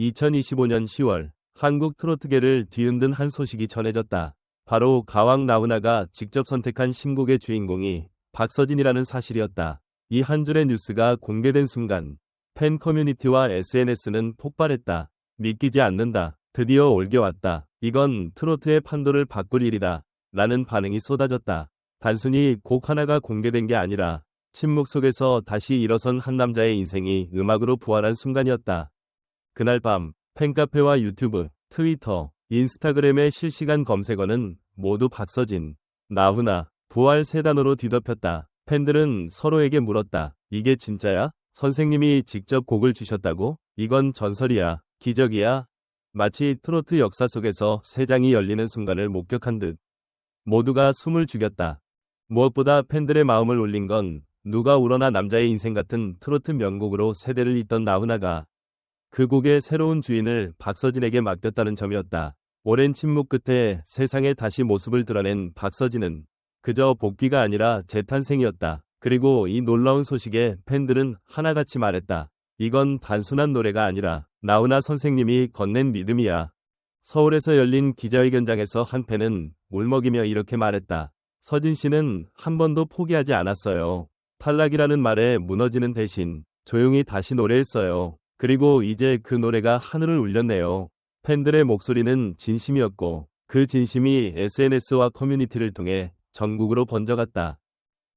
2025년 10월 한국 트로트계를 뒤흔든 한 소식이 전해졌다. 바로 가왕 나훈아가 직접 선택한 신곡의 주인공이 박서진이라는 사실이었다. 이 한 줄의 뉴스가 공개된 순간 팬 커뮤니티와 SNS는 폭발했다. 믿기지 않는다. 드디어 올게 왔다. 이건 트로트의 판도를 바꿀 일이다. 라는 반응이 쏟아졌다. 단순히 곡 하나가 공개된 게 아니라 침묵 속에서 다시 일어선 한 남자의 인생이 음악으로 부활한 순간이었다. 그날 밤 팬카페와 유튜브, 트위터, 인스타그램의 실시간 검색어는 모두 박서진, 나훈아, 부활 세 단어로 뒤덮였다. 팬들은 서로에게 물었다. 이게 진짜야? 선생님이 직접 곡을 주셨다고? 이건 전설이야. 기적이야. 마치 트로트 역사 속에서 세 장이 열리는 순간을 목격한 듯. 모두가 숨을 죽였다. 무엇보다 팬들의 마음을 울린 건 누가 울어나 남자의 인생 같은 트로트 명곡으로 세대를 잇던 나훈아가 그 곡의 새로운 주인을 박서진에게 맡겼다는 점이었다. 오랜 침묵 끝에 세상에 다시 모습을 드러낸 박서진은 그저 복귀가 아니라 재탄생이었다. 그리고 이 놀라운 소식에 팬들은 하나같이 말했다. 이건 단순한 노래가 아니라 나훈아 선생님이 건넨 믿음이야. 서울에서 열린 기자회견장에서 한 팬은 울먹이며 이렇게 말했다. 서진 씨는 한 번도 포기하지 않았어요. 탈락이라는 말에 무너지는 대신 조용히 다시 노래했어요. 그리고 이제 그 노래가 하늘을 울렸네요. 팬들의 목소리는 진심이었고 그 진심이 SNS와 커뮤니티를 통해 전국으로 번져갔다.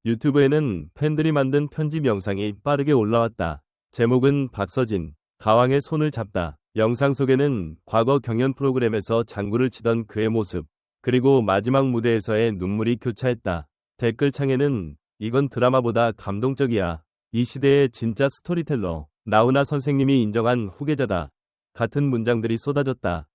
유튜브에는 팬들이 만든 편집 영상이 빠르게 올라왔다. 제목은 박서진, 가왕의 손을 잡다. 영상 속에는 과거 경연 프로그램에서 장구를 치던 그의 모습, 그리고 마지막 무대에서의 눈물이 교차했다. 댓글창에는 이건 드라마보다 감동적이야. 이 시대의 진짜 스토리텔러, 나훈아 선생님이 인정한 후계자다. 같은 문장들이 쏟아졌다.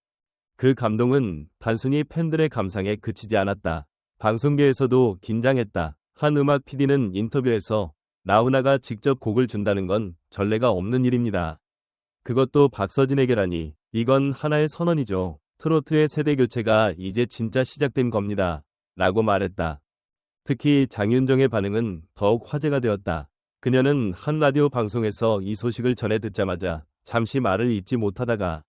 그 감동은 단순히 팬들의 감상에 그치지 않았다. 방송계에서도 긴장했다. 한 음악 PD는 인터뷰에서 나훈아가 직접 곡을 준다는 건 전례가 없는 일입니다. 그것도 박서진에게라니 이건 하나의 선언이죠. 트로트의 세대 교체가 이제 진짜 시작된 겁니다. 라고 말했다. 특히 장윤정의 반응은 더욱 화제가 되었다. 그녀는 한 라디오 방송에서 이 소식을 전해 듣자마자 잠시 말을 잇지 못하다가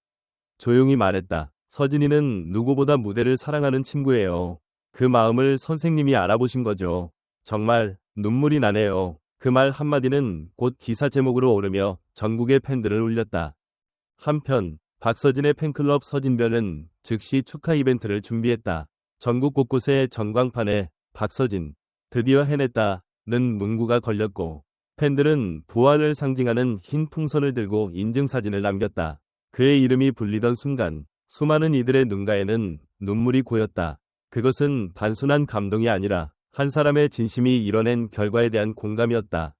조용히 말했다. 서진이는 누구보다 무대를 사랑하는 친구예요. 그 마음을 선생님이 알아보신 거죠. 정말 눈물이 나네요. 그 말 한마디는 곧 기사 제목으로 오르며 전국의 팬들을 울렸다. 한편 박서진의 팬클럽 서진별은 즉시 축하 이벤트를 준비했다. 전국 곳곳에 전광판에 박서진 드디어 해냈다는 문구가 걸렸고 팬들은 부활을 상징하는 흰 풍선을 들고 인증사진을 남겼다. 그의 이름이 불리던 순간 수많은 이들의 눈가에는 눈물이 고였다. 그것은 단순한 감동이 아니라 한 사람의 진심이 이뤄낸 결과에 대한 공감이었다.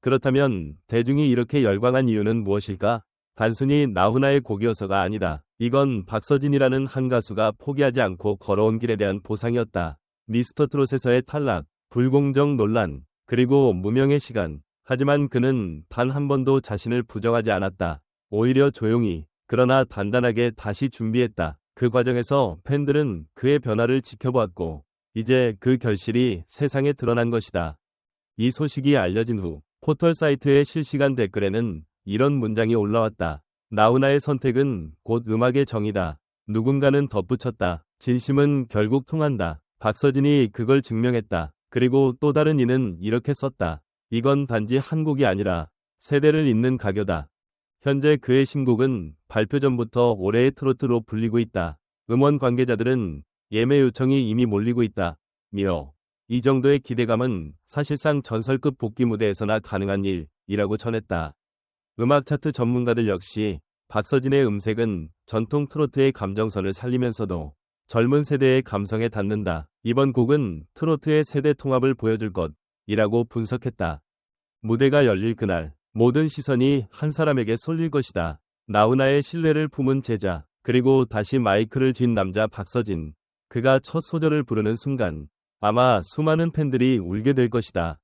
그렇다면 대중이 이렇게 열광한 이유는 무엇일까? 단순히 나훈아의 곡이어서가 아니다. 이건 박서진이라는 한 가수가 포기하지 않고 걸어온 길에 대한 보상이었다. 미스터 트롯에서의 탈락, 불공정 논란, 그리고 무명의 시간. 하지만 그는 단 한 번도 자신을 부정하지 않았다. 오히려 조용히, 그러나 단단하게 다시 준비했다. 그 과정에서 팬들은 그의 변화를 지켜보았고, 이제 그 결실이 세상에 드러난 것이다. 이 소식이 알려진 후 포털 사이트의 실시간 댓글에는 이런 문장이 올라왔다. 나훈아의 선택은 곧 음악의 정이다. 누군가는 덧붙였다. 진심은 결국 통한다. 박서진이 그걸 증명했다. 그리고 또 다른 이는 이렇게 썼다. 이건 단지 한 곡이 아니라 세대를 잇는 가교다. 현재 그의 신곡은 발표 전부터 올해의 트로트로 불리고 있다. 음원 관계자들은 예매 요청이 이미 몰리고 있다. 미어. 이 정도의 기대감은 사실상 전설급 복귀 무대에서나 가능한 일이라고 전했다. 음악 차트 전문가들 역시 박서진의 음색은 전통 트로트의 감정선을 살리면서도 젊은 세대의 감성에 닿는다. 이번 곡은 트로트의 세대 통합을 보여줄 것 이라고 분석했다. 무대가 열릴 그날 모든 시선이 한 사람에게 쏠릴 것이다. 나훈아의 신뢰를 품은 제자 그리고 다시 마이크를 쥔 남자 박서진 그가 첫 소절을 부르는 순간 아마 수많은 팬들이 울게 될 것이다.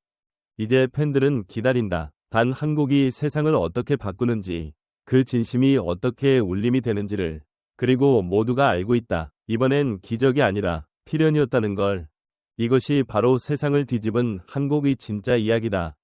이제 팬들은 기다린다. 단 한 곡이 세상을 어떻게 바꾸는지, 그 진심이 어떻게 울림이 되는지를, 그리고 모두가 알고 있다. 이번엔 기적이 아니라 필연이었다는 걸. 이것이 바로 세상을 뒤집은 한 곡의 진짜 이야기다.